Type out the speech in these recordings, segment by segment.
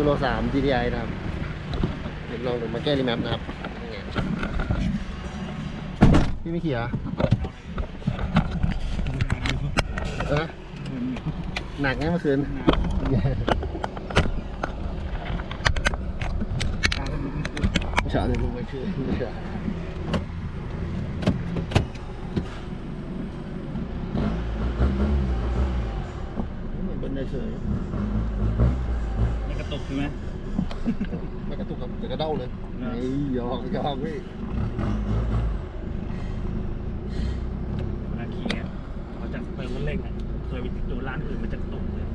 ยูโร3 GTI นะครับเดี๋ยวลองดูมาแก้รีแมปนะครับพี่ไม่เขี่เหรอเออหนักไงเมื่อคืนชาเลยลงไม่ชื่อไม่ใช่เหมือนบนได้เฉย ไม่กระตุกใช่ไหม ไม่กระตุกครับแต่กระ เด้าเลยนะไอ้หยอกหยอกพี่เวลาขี่เนี่ยเขาจะเติมมันเร่งอะเคยไปดูร้านอื่นมันจะกระตุกเลย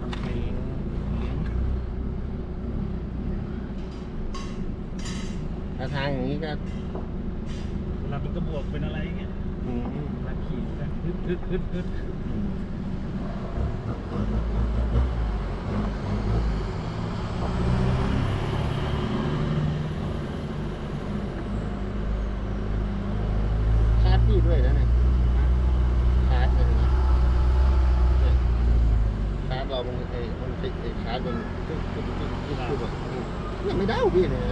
ต้องไปเลี้ยงถ้าทางอย่างนี้ก็เวลาเป็นกระบวกเป็นอะไรเงี้ยอืม เวลาขี่ก็ฮึดฮึดฮึดฮึดคา ดพี่ด้วยนะเนี่ยคาดเลยนะเนี่ยคาดเรามันไอ้มันติดไอ้คาร์ดมันตึ๊กตึ๊กตึ๊กตึ๊กตึ๊กแบบเนี่ยไม่ได้พี่เนี่ย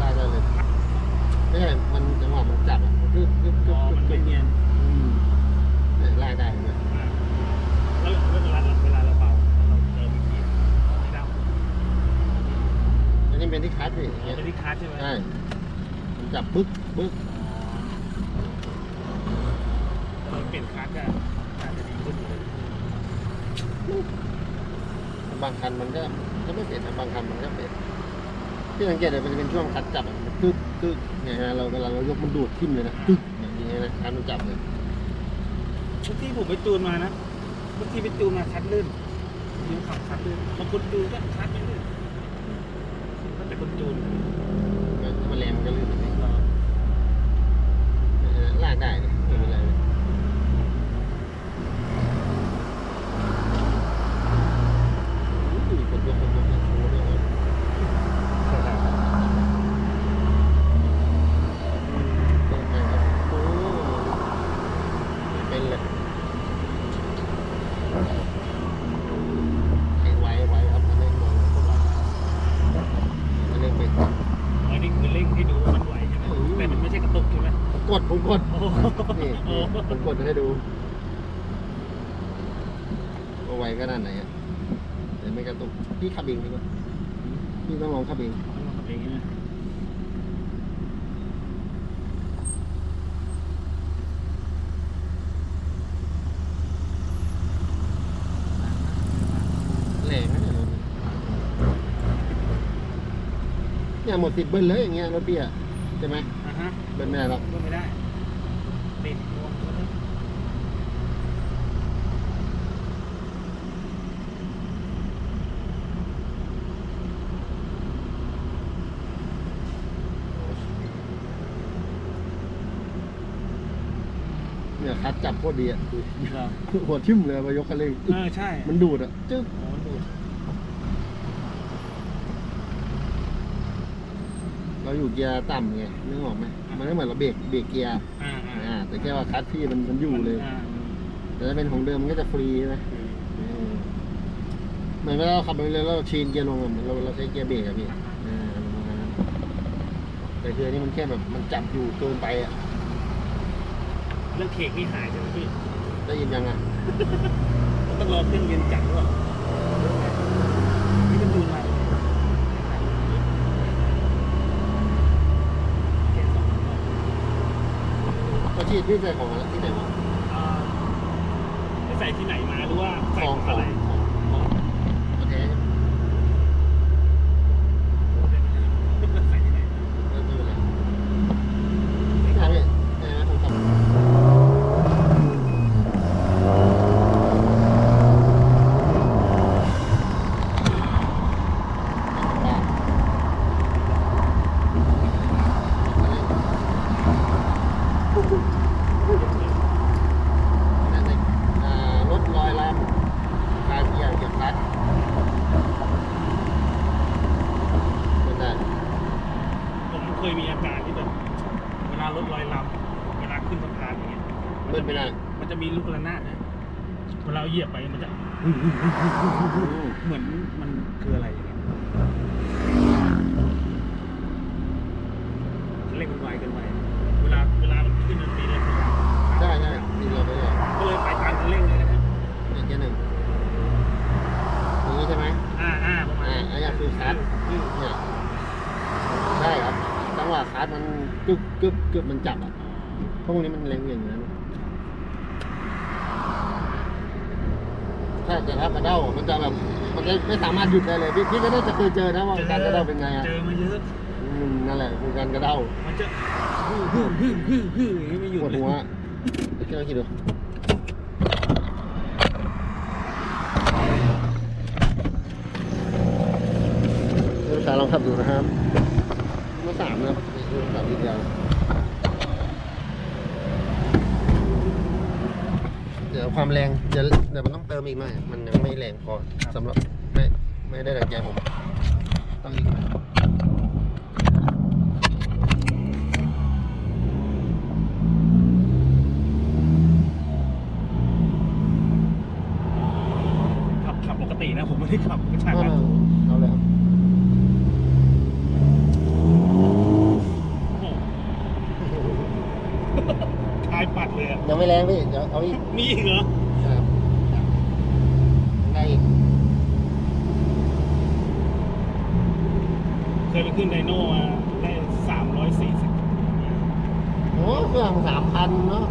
ลากได้เลยไม่ใช่มันจังหวะมันจับอะมันตึ๊กตึ๊กพตึ๊อกมันตึ๊ไม่กเนียนเนี่ยลากได้เลยแล้วเวลาเวลาเราเบาเราเติมอีกทีไม่ได้อันนี้เป็นที่คาดพี่เราเงี้ยจะได้คัสใช่ไหมใช่จับปึ๊กปึ๊ก เราเปลี่ยนคัสก็อาจจะดีขึ้นบางคันมันก็ก็ไม่เปลี่ยนนะบางคันมันก็เปลี่ยนที่สังเกตเลยมันจะเป็นช่วงคัดจับอะมันตึ๊กตึ๊กเนี่ยฮะเราเวลาเรายกมันดูดทิ่มเลยนะตึ๊กอย่างเงี้ยนะคันมันจับเลยบางทีผมไปจูนมานะบางทีไปจูนมาคัดลื่นยิงขับคัดลื่นบางคนจูนก็คัดไม่ลื่นก็แต่คนจูนถ้ามันแรงมันก็ลื่นไปเออลากได้เลยไม่เป็นไรเลยอุ้ยกดยกกดยกกดโชว์ด้วยเปิดไปครับโอ้เป็นเลยให้ไว้ไว้ครับอันนี้มองก็ไว้อันนี้เป็นอันนี้คือเร่งให้ดูว่ามันไหวใช่ไหมแต่มันไม่ใช่กระตุกใช่ไหมผมกดผมกดโอ้โหนี่นี่ผมกดให้ดูว่าไวก็ด้านไหนอะแต่ไม่กระตุก พี่ขับเองดีกว่าพี่ต้องลองขับเองเองนะแรงนะเนี่ยรถเนี่ยหมดสิทธิ์เบิ้ลเลยอย่างเงี้ยรถพี่อะใช่ไหมอ่าฮะเบิ้ลไม่ได้หรอก ก็ไม่ได้ติดรวมตัวเลย เนี่ยคัดจับโคตรดีอะครับหัวทิ่มเลยมายกคันเร่งเออใช่มันดูดอะจึ๊บโอ้ดูดเราอยู่เกียร์ต่ำไงนึกออกไหมมันไม่เหมือนเราเบรกเบรกเกียร์อ่าอ่าอ่าแต่แค่ว่าคัดพี่มันมันอยู่เลยอ่าแต่ถ้าเป็นของเดิมมันก็จะฟรีใช่ไหมอืมเหมือนเวลาเราขับไปเรื่อยๆแล้วเราชีนเกียร์ลงอะเหมือนเราเราใช้เกียร์เบรกอะพี่อ่าประมาณนั้นแต่คืออันนี้มันแค่แบบมันจับอยู่เกินไปอะ เรื่องเคกนี่หายใช่ไหมพี่ได้ยินยังอะต้องรอเครื่องเย็นจัดด้วยนี่ก็ดูมาแกะสองรอบก็ชีดพี่ใส่ของอะไรที่ไหนมาอ่าไปใส่ที่ไหนมาหรือว่าใส่ของขอะองไร ของของโอเค ใส่ที่ไหน ไม่เป็นไรไม่ใช่พี่ใช่ไหมผมขับนั่นเองอ่ารถลอยลำการเกียร์เกียร์คลัตช์เป็นได้ ผมเคยมีอาการที่แบบเวลารถลอยลำเวลาขึ้นสะพานอย่างเงี้ย เบิ้ลไม่ได้ มันจะมีลูกระนาดนะเวลาเอาเหยียบไปมันจะ เหมือนมันคืออะไรอย่างเงี้ยเร่งมันไวเกินไปเวลาเวลามันขึ้นมันตีเลยใช่ใช่นี่เราไปเลยก็เลยไปตามคันเร่งเลยนะครับอีกแค่หนึ่งอย่างนี้ใช่ไหมอ่าอ่าประมาณอ่านั้นอันนี้คือคัสเนี่ยใช่ครับจังหวะคัสมันกึบกึบกึบมันจับอะพวกนี้มันเล็งอย่างนั้นถ้าจะทับกระ เด้ามันจะแบบมันจะไม่สามารถหยุดได้เลยพี่พี่ก็น่าจะเคยเจอนะว่าการกระเด้าเป็นไงอะเจอมาเยอะอืมนั่นแหละคือการกระเด้ามันจะฮึ่ฮึ่ฮึ่ฮึ่ฮึ่อย่างนี้ไม่หยุดปวดเลยหัวคิดว่าคิดดูเดี๋ยวสาลองขับดูนะครับเมื่อสามนะครับนี่คือสามทีเดียว เดี๋ยวความแรงเดี๋ยวเดี๋ยวมันต้องเติมอีกหน่อยมันยังไม่แรงพอสำหรับไม่ไม่ได้ดังใจผมต้องอีกหน่อยขับขับปกตินะผมไม่ได้ขับกระชาก เอา กัน เลยเอาเลยครับ โอ้โห คลายปัดเลยอะยังไม่แรงพี่เดี๋ยวเอาอีกมีอีกเหรอ ครับได้อีกเคยไปขึ้นไดโน่มาได้สามร้อยสี่สิบโอ้เครื่องสามพันเนาะ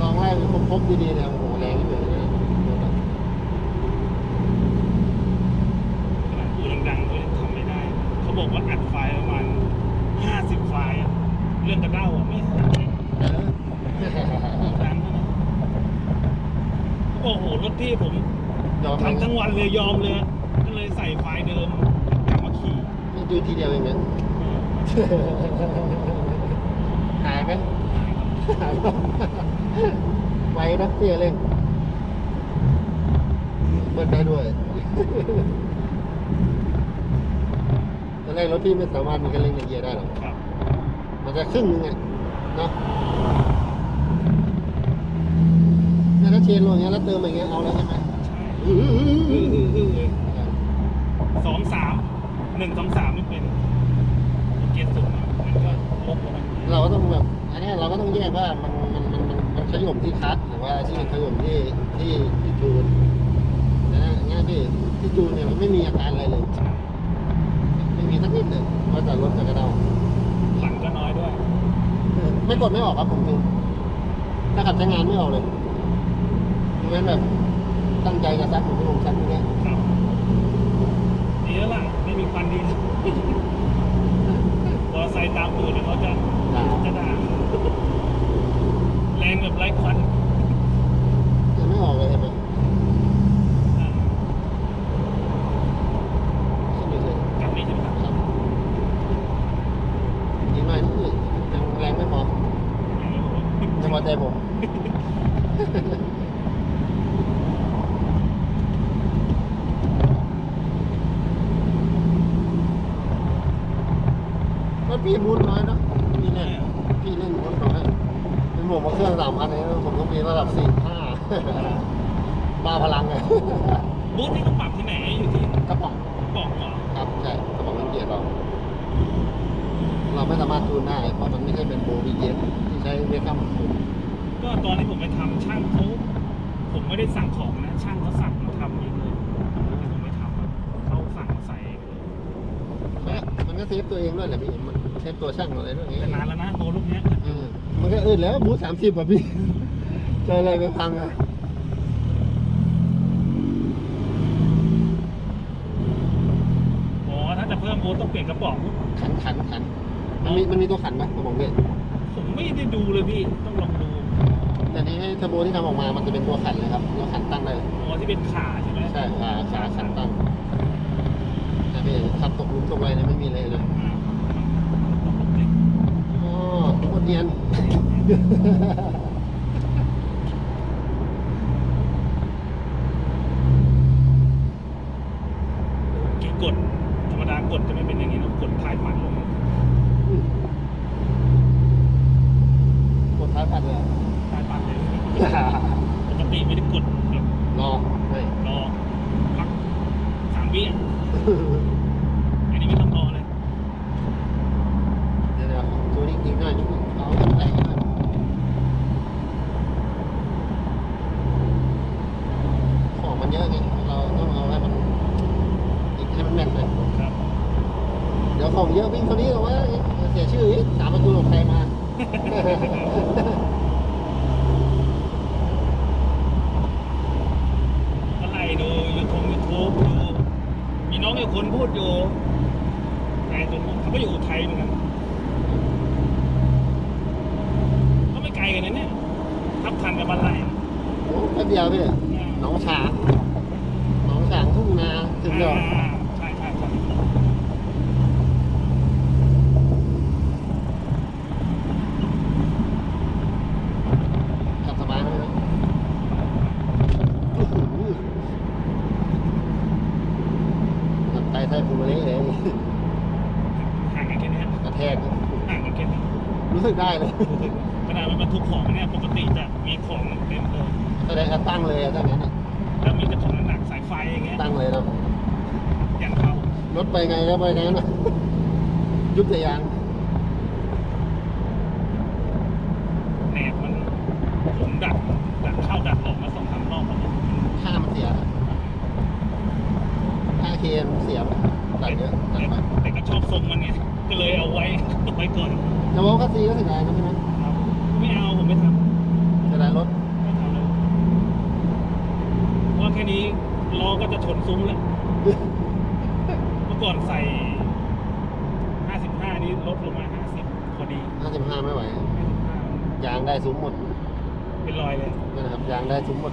ลองไล่ไปครบๆดีๆเนี่ยโอ้โหแรงที่สุดเลยนะ ขนาดพูดดังๆก็ยังทำไม่ได้ เขาบอกว่าอัดไฟล์ประมาณห้าสิบไฟล์อะเรื่องกระเด้าอะไม่หาย เออ ดังนะโอ้โห รถที่ผม ยอม ทำทั้งวันเลยยอมเลยก็เลยใส่ไฟล์เดิมกลับมาขี่นี่ดูทีเดียวเองนะหายไหมหายไวนะเตี้ยเร่งเปิดได้ด้วยตอนแรกรถพี่ไม่สามารถมีกันเร่งในเกียร์ได้หรอกครับมันจะครึ่งนึงไงเนาะเนี่ยถ้าเชนลงอย่างเงี้ยแล้วเติมอย่างเงี้ยเอาแล้วใช่ไหม สองสามหนึ่งสองสามไม่เป็นเกียร์สูงอะมันก็ลบลงมาเราก็ต้องแบบอันเนี้ยเราก็ต้องแยกว่ามันมันมันมันมันขย่มที่คัสหรือว่าที่ขย่มที่ที่ที่จูนนะง่ายพี่ที่จูนเนี่ยมันไม่มีอาการอะไรเลย ไม่มีสักนิดเลยว่าแต่รถจะกระเดาหลังก็น้อยด้วย ไม่กดไม่ออกครับผมจูนถ้าขับใช้งานไม่ออกเลยยกเว้นแบบ ตั้งใจจะซัดผมไม่ลงซัดอย่างเงี้ยครับดีแล้วล่ะไม่มีควันดีพอไซค์ตามตูดเนี่ยเขาจะด่าจะด่าแรงแบบไร้ควันยังไม่ออกเลยเห็นไหม อ่า ขึ้นไปเลย กลับนี่ใช่ไหมครับ ครับอีกหน่อยนี่ยังแรงไม่พอ อย่างนี้ผม ไม่พอใจผม มันพี่มุนน้อยเนอะพี่เล่นพี่เล่นมุนน้อยเป็นผมว่าเครื่องสามพันเองผมต้องมีระดับสี่ห้าบ้าพลังไงบูธนี่ก็ปรับที่ไหนอยู่ที่กระป๋องบอกเหรอครับใช่กระป๋องน้ำเกียร์เรา เราไม่สามารถจูนได้เพราะมันไม่ใช่เป็นโบวีเย็ที่ใช้เวทข้ามสูงก็ตอนที่ผมไปทำช่างเขาผมไม่ได้สั่งของนะ ช่างเขาสั่งมาทำเองเลยที่ผมไปทำอะเขาสั่งมาใส่เองเลยมันก็มันก็เซฟตัวเองด้วยแหละพี่ มันเซฟตัวช่างอะไรด้วยไงแต่นานแล้วนะโบลูกเนี้ยเออมันก็อืดแล้วบูธสามสิบอะพี่เจออะไรไปพังอะอ๋อถ้าจะเพิ่มโบต้องเปลี่ยนกระป๋อง ขันขันขันมันมีมันมีตัวขันไหมกระบอกเนี่ยผมไม่ได้ดูเลยพี่ ต้องลองดูแต่นี้เทอร์โบที่ทำออกมามันจะเป็นตัวขันเลยครับตัวขันตั้งได้เลยอ๋อที่เป็นขาใช่ไหมใช่ขาขาขันตั้งแต่พี่ขับตกหลุมตกอะไรเนี่ยไม่มีเลยเลยอ่าต้องลองดิ อ๋อ โคตรเนียน กี่กด ธรรมดากดจะไม่เป็นอย่างนี้นะกดท้ายปัดลงกดท้ายปัดเลยอะท้ายปัดรอเฮ้ย รอพักสามวิอะอันนี้ไม่ต้องรอเลย เดี๋ยวเดี๋ยวจูนิ่งจริงหน่อยเอาคนแต่งหน่อยของมันเยอะไงเราต้องเอาให้มันอีกให้มันแม่นหน่อย ครับ เดี๋ยวของเยอะวิ่งคนนี้เอาไว้เสียชื่ออีกสามประตูของใครมา ก็ไล่ดูยูทูบยูทูบดูมีน้องอยู่คนพูดอยู่แต่จนเขาก็อยู่อุทัยเหมือนกันก็ไม่ไกลกันนะเนี่ยทับทันกับบ้านไร่โอ้แป๊บเดียวพี่หน้องฉางหน้องฉางทุ่งนาถึงเดียวอ่าใช่ใช่ใช่ ขับสบายไหมนะโอ้โหขับไตไส้พุงมาเละเลย ห่างกันแค่เนี้ย กระแทก ห่างกันแค่เนี้ย รู้สึกได้ เลยรู้สึกขนาดมันบรรทุกของเนี่ยปกติจะมีของเต็มเลยแสดงว่าตั้งเลยอะถ้างั้นอะแล้วมีกระถางหนักสายไฟอย่างเงี้ยตั้งเลยนะอย่างเขารถไปไงก็ไปงั้นอะยุบแต่ยางแหนบมันผมดักดักเข้าดักออกมาสองสามรอบแล้วเนี่ยค่ามันเสียค่าเคมเสียตัดเยอะตัดแต่ไป แต่ก็ชอบทรงมันเนี่ย ก็เลยเอาไว้ไว้ก่อนจะบอกว่าซีก็เสียดายนะพี่นะครับไม่เอาผมไม่ทำเสียดายรถไม่ทำเลยเพราะว่าแค่นี้ล้อก็จะชนซุ้มแล้วเมื่อก่อนใส่ 55 นี้ลดลงมา 50 พอดี 55 ไม่ไหว 55 ยางได้ซุ้มหมดเป็นรอยเลย นั่นนะครับยางได้ซุ้มหมด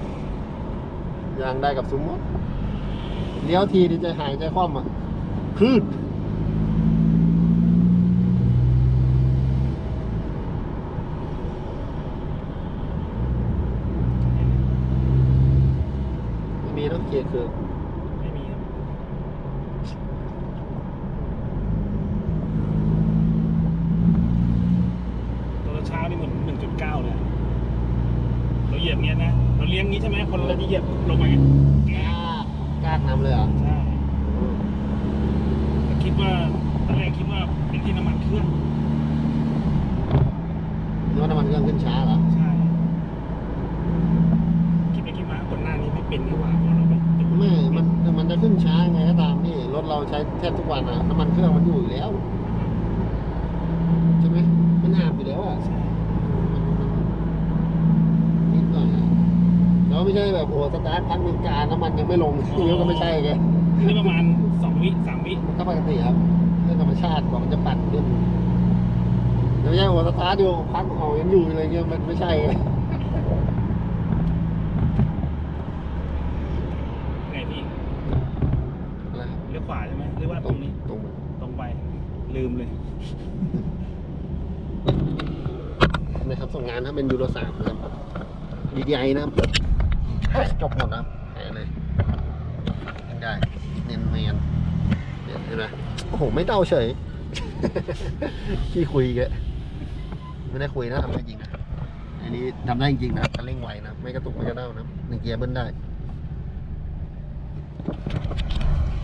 ยางได้กับซุ้มหมดเลี้ยวทีนี่ใจหายใจคว่ำอะคืดไม่มีต้อง เกียร์คือไม่มีครับตัวเช้านี่เหมือน1.9เลยเราเหยียบเงี้ยนะ เราเลี้ยงงี้ใช่ไหมคนเราจะเหยียบลงมาอย่างเงี้ยกล้ากล้านำเลยเหรอะใช่แต่คิดว่าตอนแรกคิดว่าเป็นที่น้ำมันเครื่อง นึกว่าน้ำมันเครื่องขึ้นช้าเหรอ ใช่ คิดไปคิดมาคนหน้านี้ไม่เป็นนี่หว่าพอเราไป ไม่มันมันจะขึ้นช้าไงก็ตามนี่รถเราใช้แทบทุกวันอะน้ำมันเครื่องมันอยู่อยู่แล้วใช่ไหมมันอาบอยู่แล้วอะใช่นิดหน่อยอะแล้วไม่ใช่แบบโอ้สตาร์ทพักหนึ่งการน้ำมันยังไม่ลงนี่ก็ไม่ใช่ไงนี่ประมาณสองวิสามวิมันก็ปกติครับเรื่องธรรมชาติบอกมันจะปั่นขึ้นแต่ไม่ใช่โอ้สตาร์ทอยู่พักเอายังอยู่อะไรเงี้ยมันไม่ใช่ไงไงพี่ อะไรครับ เลี้ยวขวาใช่ไหมหรือว่า ต ต ร รง งนี้ ตรง ตรงไป ลืมเลย นะครับส่งงานถ้าเป็นยูโรสามนะครับดีดีไอนะครับจบหมดนะครับหายเลยได้เนียนเมียนเห็นไหมโอ้โห ไม่เต้าเฉยขี้คุยแกไม่ได้คุยนะทำได้จริงนะอันนี้ทำได้จริงนะคันเร่งไวนะ ไม่กระตุกไม่กระเด้านะหนึ่งเกียร์เบิ้ลได้